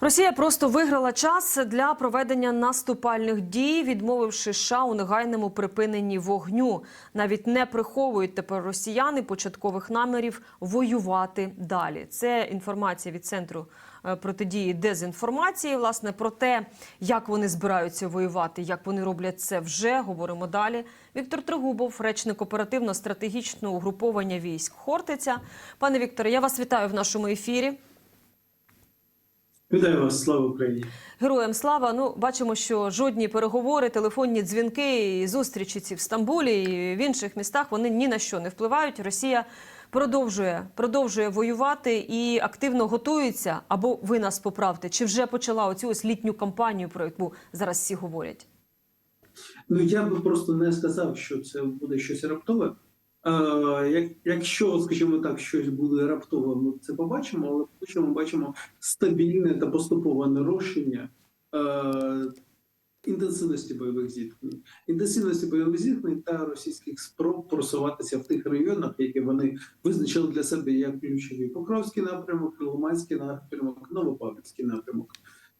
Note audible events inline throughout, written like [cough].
Росія просто виграла час для проведення наступальних дій, відмовивши США у негайному припиненні вогню. Навіть не приховують тепер росіяни початкових намірів воювати далі. Це інформація від центру е, протидії дезінформації. Власне про те, як вони збираються воювати, як вони роблять це вже говоримо далі. Віктор Тригубов, речник оперативно-стратегічного угруповання військ Хортиця. Пане Вікторе, я вас вітаю в нашому ефірі. Вітаю вас, слава Україні! Героям слава. Ну бачимо, що жодні переговори, телефонні дзвінки і зустрічі ці в Стамбулі і в інших містах вони ні на що не впливають. Росія продовжує продовжує воювати і активно готується. Або ви нас поправте, чи вже почала оцю ось літню кампанію, про яку зараз всі говорять? Ну я би просто не сказав, що це буде щось раптове. Е, як, якщо, скажімо так, щось буде раптове, ми це побачимо, але що ми бачимо стабільне та поступове нарощення е, інтенсивності бойових зіткнень, інтенсивності бойових зіткнень та російських спроб просуватися в тих районах, які вони визначили для себе як ключові: Покровський напрямок, Лиманський напрямок, Новопавлівський напрямок.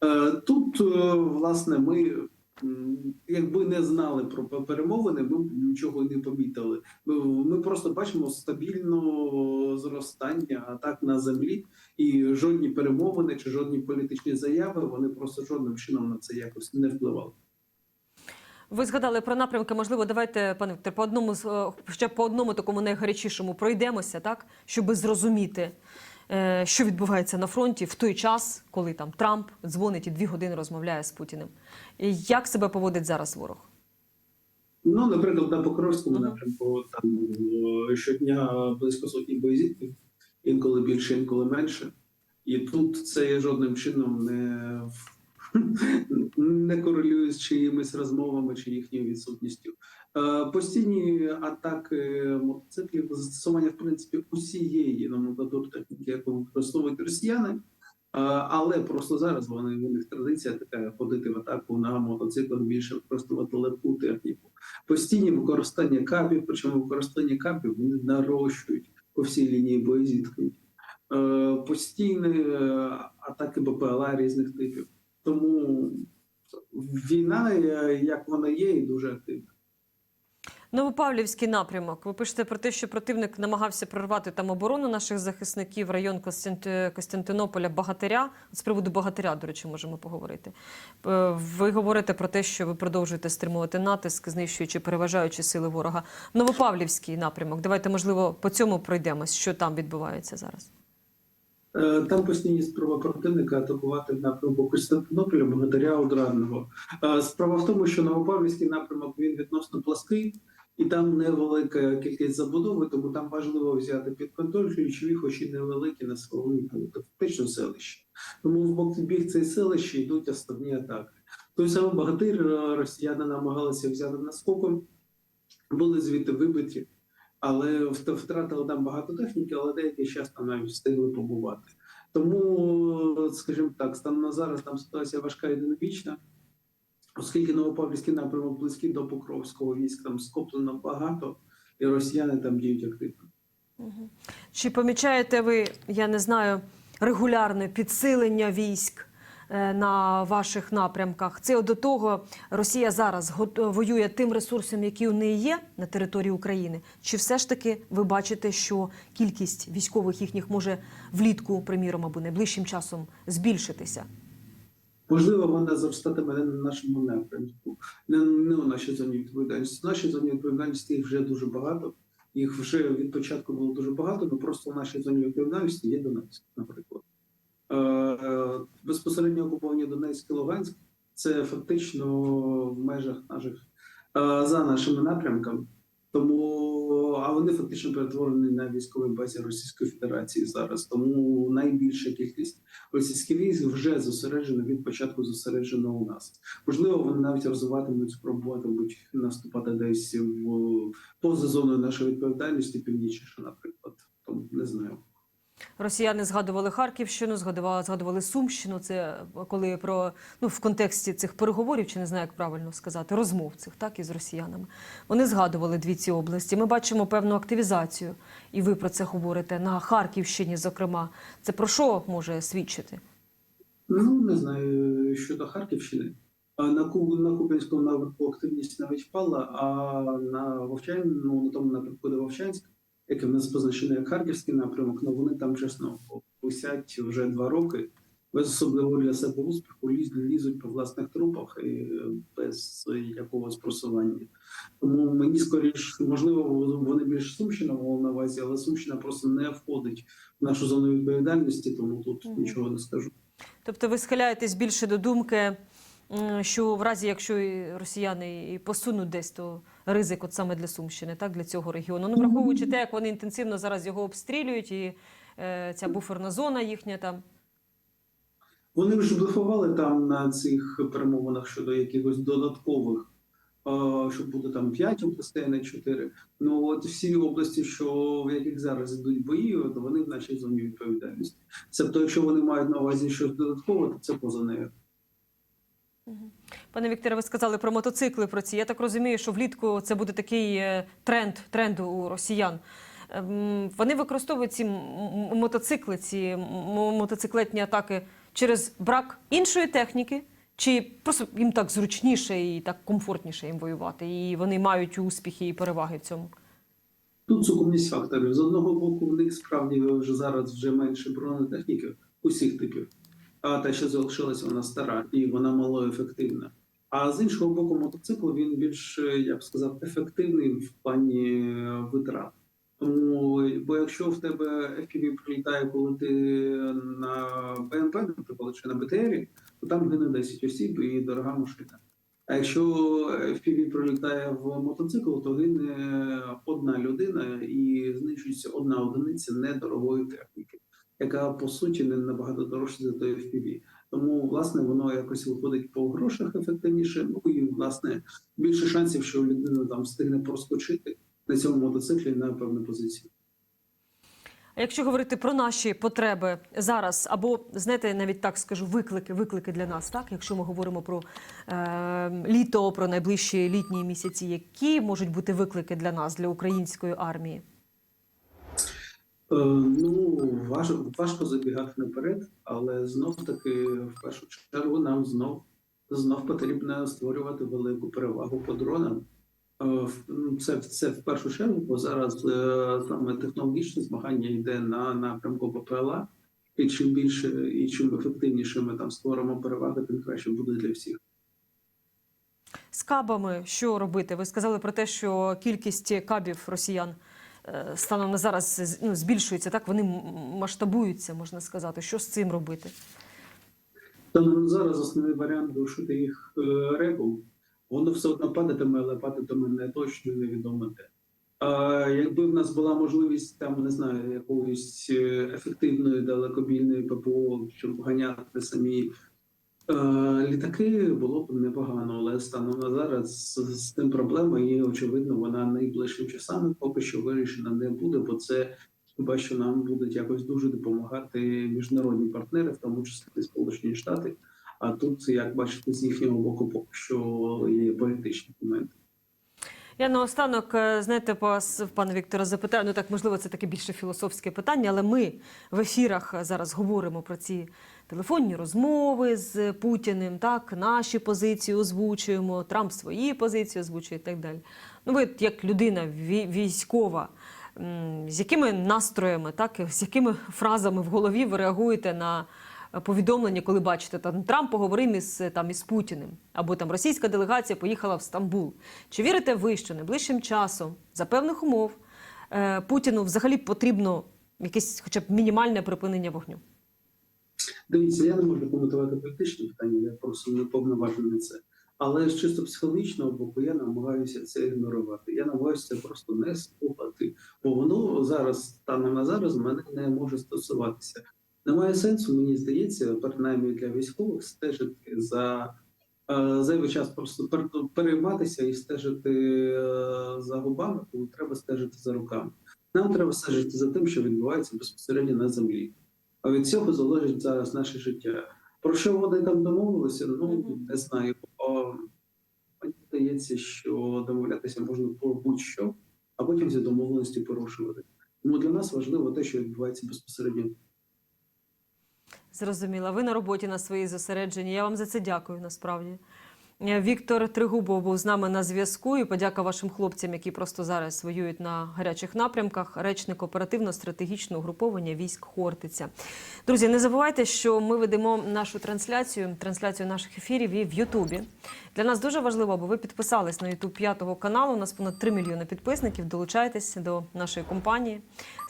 Е, Тут, власне, ми якби не знали про перемовини, ми б нічого не помітили. Ми, ми просто бачимо стабільне зростання атак на землі, і жодні перемовини чи жодні політичні заяви вони просто жодним чином на це якось не впливали. Ви згадали про напрямки. Можливо, давайте, пане Віктор, по одному ще по одному такому найгарячішому пройдемося, так щоб зрозуміти, що відбувається на фронті в той час, коли там Трамп дзвонить і дві години розмовляє з Путіним. Як себе поводить зараз ворог? Ну, наприклад, на Покровському напрямку там е, щодня близько сотні боєзітків, інколи більше, інколи менше. І тут це жодним чином не, [laughs] не корелює з чиїмись розмовами чи їхньою відсутністю. Е, Постійні атаки мотоциклів, застосування в принципі усієї номенклатури техніки, яку використовують росіяни. Е, Але просто зараз вони у них традиція така ходити в атаку на мотоциклах, більше використовувати легку техніку постійні використання капів, причому використання капів вони нарощують по всій лінії боєзіткнень. Е, постійні атаки БПЛА різних типів. Тому війна, як вона є, і дуже активна. Новопавлівський напрямок. Ви пишете про те, що противник намагався прорвати там оборону наших захисників, район Костянти- Костянтинополя, Багатиря. З приводу Багатиря, до речі, можемо поговорити. Е, Ви говорите про те, що ви продовжуєте стримувати натиск, знищуючи переважаючі сили ворога. Новопавлівський напрямок. Давайте, можливо, по цьому пройдемось, що там відбувається зараз. Е, Там постійні спроби противника атакувати напрямку Костянтинополя, Богатиря Одрадного. Е, Справа в тому, що Новопавлівський напрямок він відносно плаский, і там невелика кількість забудови, тому там важливо взяти під контроль ключові, хоч і невеликі населені пункти, фактично селища. Тому в біг цей селища йдуть основні атаки. Той самий Богатир е, росіяни намагалися взяти наскоком, були звідти вибиті але втратили там багато техніки, але деякий час там навіть встигли побувати. Тому, скажімо так, станом на зараз там ситуація важка і динамічна, оскільки Новопавлівський напрямок близький до Покровського військ, там скоплено багато, і росіяни там діють активно. Чи помічаєте ви, я не знаю, регулярне підсилення військ е, на ваших напрямках? Це до того Росія зараз воює тим ресурсом, який у неї є на території України. Чи все ж таки ви бачите, що кількість військових їхніх може влітку, приміром, або найближчим часом збільшитися? Можливо, вона зростатиме не на нашому напрямку, не, не у нашій зоні відповідальності. В нашій зоні відповідальності їх вже дуже багато. Їх вже від початку було дуже багато, але просто в нашій зоні відповідальності є Донецьк, наприклад. Е, е, Безпосередньо окуповані Донецьк і Луганськ це фактично в межах наших е, за нашими напрямками. Тому а вони фактично перетворені на військовій базі Російської Федерації зараз. Тому найбільша кількість російських військ вже зосереджено від початку зосереджено у нас. Можливо, вони навіть розвиватимуть спробуватимуть наступати десь в поза зоною нашої відповідальності, північніше, наприклад. Тому не знаю. Росіяни згадували Харківщину, згадували, згадували Сумщину. Це коли про ну в контексті цих переговорів, чи не знаю, як правильно сказати, розмов цих так із росіянами. Вони згадували дві ці області. Ми бачимо певну активізацію, і ви про це говорите на Харківщині. Зокрема, це про що може свідчити? Ну, не знаю, щодо Харківщини. На, Ку- на Куп'янському напрямку активність навіть впала, а на Вовчань, ну, на тому напрямку, де Вовчанськ, який в нас позначений як Харківський напрямок, ну вони там, чесно, висять вже два роки, без особливого для себе успіху, ліз- лізуть по власних трупах і е, без якогось просування. Тому мені скоріш, можливо, вони більш Сумщина мала на увазі, але Сумщина просто не входить в нашу зону відповідальності, тому тут Мгм. нічого не скажу. Тобто ви схиляєтесь більше до думки, що в разі, якщо і росіяни і посунуть десь, то ризик от саме для Сумщини, так, для цього регіону. Ну, враховуючи те, як вони інтенсивно зараз його обстрілюють, і е, ця буферна зона їхня там. Вони ж блефували там на цих перемовинах щодо якихось додаткових, е, що буде там 5 областей, не 4. Ну от всі області, що в яких зараз йдуть бої, то вони в нашій зоні відповідальності. Тобто, якщо вони мають на увазі щось додаткове, то це поза нею. Пане Вікторе, ви сказали про мотоцикли. Про ці. Я так розумію, що влітку це буде такий е, тренд, тренд у росіян. Ем, Вони використовують ці мотоцикли, ці мотоциклетні атаки через брак іншої техніки, чи просто їм так зручніше і так комфортніше їм воювати, і вони мають успіхи і переваги в цьому. Тут сукупність факторів. З одного боку, в них справді вже зараз вже менше бронетехніки усіх типів, а та, що залишилася, вона стара і вона малоефективна. А з іншого боку, мотоцикл він більш, я б сказав, ефективний в плані е, витрат. Тому, бо якщо в тебе FPV прилітає, коли ти на БМП, наприклад, чи на БТРі, то там гине 10 осіб і дорога машина. А якщо FPV прилітає в мотоцикл, то гине одна людина і знищується одна одиниця недорогої техніки, яка по суті не набагато дорожча за той FPV. Тому власне воно якось виходить по грошах ефективніше. Ну і власне більше шансів, що людина там встигне проскочити на цьому мотоциклі на певну позицію. А якщо говорити про наші потреби зараз, або знаєте, навіть так скажу, виклики, виклики для нас, так якщо ми говоримо про е, літо, про найближчі літні місяці, які можуть бути виклики для нас, для української армії? Е, Ну важко, важко забігати наперед, але знов таки в першу чергу нам знов знов потрібно створювати велику перевагу по дронам. Е, ну, Це, це в першу чергу, бо зараз е, саме технологічне змагання йде на напрямку ППЛА, і чим більше і чим ефективніше ми там створимо переваги, тим краще буде для всіх. З кабами що робити? Ви сказали про те, що кількість кабів росіян станом на зараз ну, збільшується, так вони масштабуються, можна сказати. Що з цим робити? Тому зараз основний варіант душити їх е, репом. Воно все одно падатиме, але падатиме не точно невідомо де. А якби в нас була можливість там, не знаю, якоїсь е, ефективної далекобійної ППО, щоб ганяти самі е, літаки, було б непогано. Але станом на зараз з, цим проблема, і очевидно, вона найближчим часами поки що вирішена не буде, бо це хіба що нам будуть якось дуже допомагати міжнародні партнери, в тому числі Сполучені Штати. А тут, як бачите, з їхнього боку, поки що є політичні моменти. Я наостанок, е, знаєте, по пане Вікторе, запитаю, ну так, можливо, це таке більше філософське питання, але ми в ефірах зараз говоримо про ці телефонні розмови з Путіним, так, наші позиції озвучуємо, Трамп свої позиції озвучує і так далі. Ну, ви як людина військова, з якими настроями, так, з якими фразами в голові ви реагуєте на повідомлення, коли бачите, там Трамп поговорив із там із Путіним, або там російська делегація поїхала в Стамбул. Чи вірите ви, що найближчим часом за певних умов е, Путіну взагалі потрібно якесь, хоча б мінімальне припинення вогню? Дивіться, я не можу коментувати політичні питання, я просто не повноважений на це. Але з чисто психологічного боку я намагаюся це ігнорувати. Я намагаюся це просто не слухати, бо воно зараз, станом на зараз, мене не може стосуватися. Немає сенсу, мені здається, принаймні для військових стежити за е, зайвий час просто перейматися і стежити е, за губами, коли треба стежити за руками. Нам треба стежити за тим, що відбувається безпосередньо на землі. А від цього залежить зараз наше життя. Про що вони там домовилися? Ну не знаю. Мені здається, що домовлятися можна про будь-що, а потім ці домовленості порушувати. Тому для нас важливо те, що відбувається безпосередньо. Зрозуміла. Ви на роботі на своїй зосередженні. Я вам за це дякую насправді. Е, Віктор Тригубов був з нами на зв'язку. І подяка вашим хлопцям, які просто зараз воюють на гарячих напрямках. Речник оперативно-стратегічного угруповання військ Хортиця. Друзі, не забувайте, що ми ведемо нашу трансляцію, трансляцію наших ефірів і в Ютубі. Для нас дуже важливо, аби ви підписались на Ютуб п'ятого каналу. У нас понад 3 мільйони підписників. Долучайтесь до нашої компанії.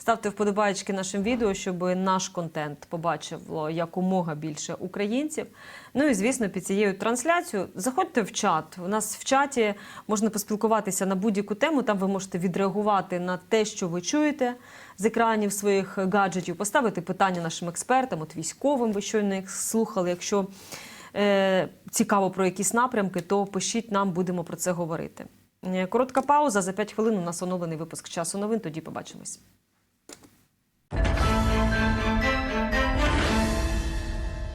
Ставте вподобайки нашим відео, щоб наш контент побачило якомога більше українців. Ну і звісно, під цією трансляцією заходьте в чат. У нас в чаті можна поспілкуватися на будь-яку тему. Там ви можете відреагувати на те, що ви чуєте з екранів своїх гаджетів, поставити питання нашим експертам, от військовим. Ви щойно їх слухали. Якщо е, цікаво про якісь напрямки, то пишіть нам, будемо про це говорити. Е, Коротка пауза за 5 хвилин. У нас оновлений випуск часу новин. Тоді побачимось.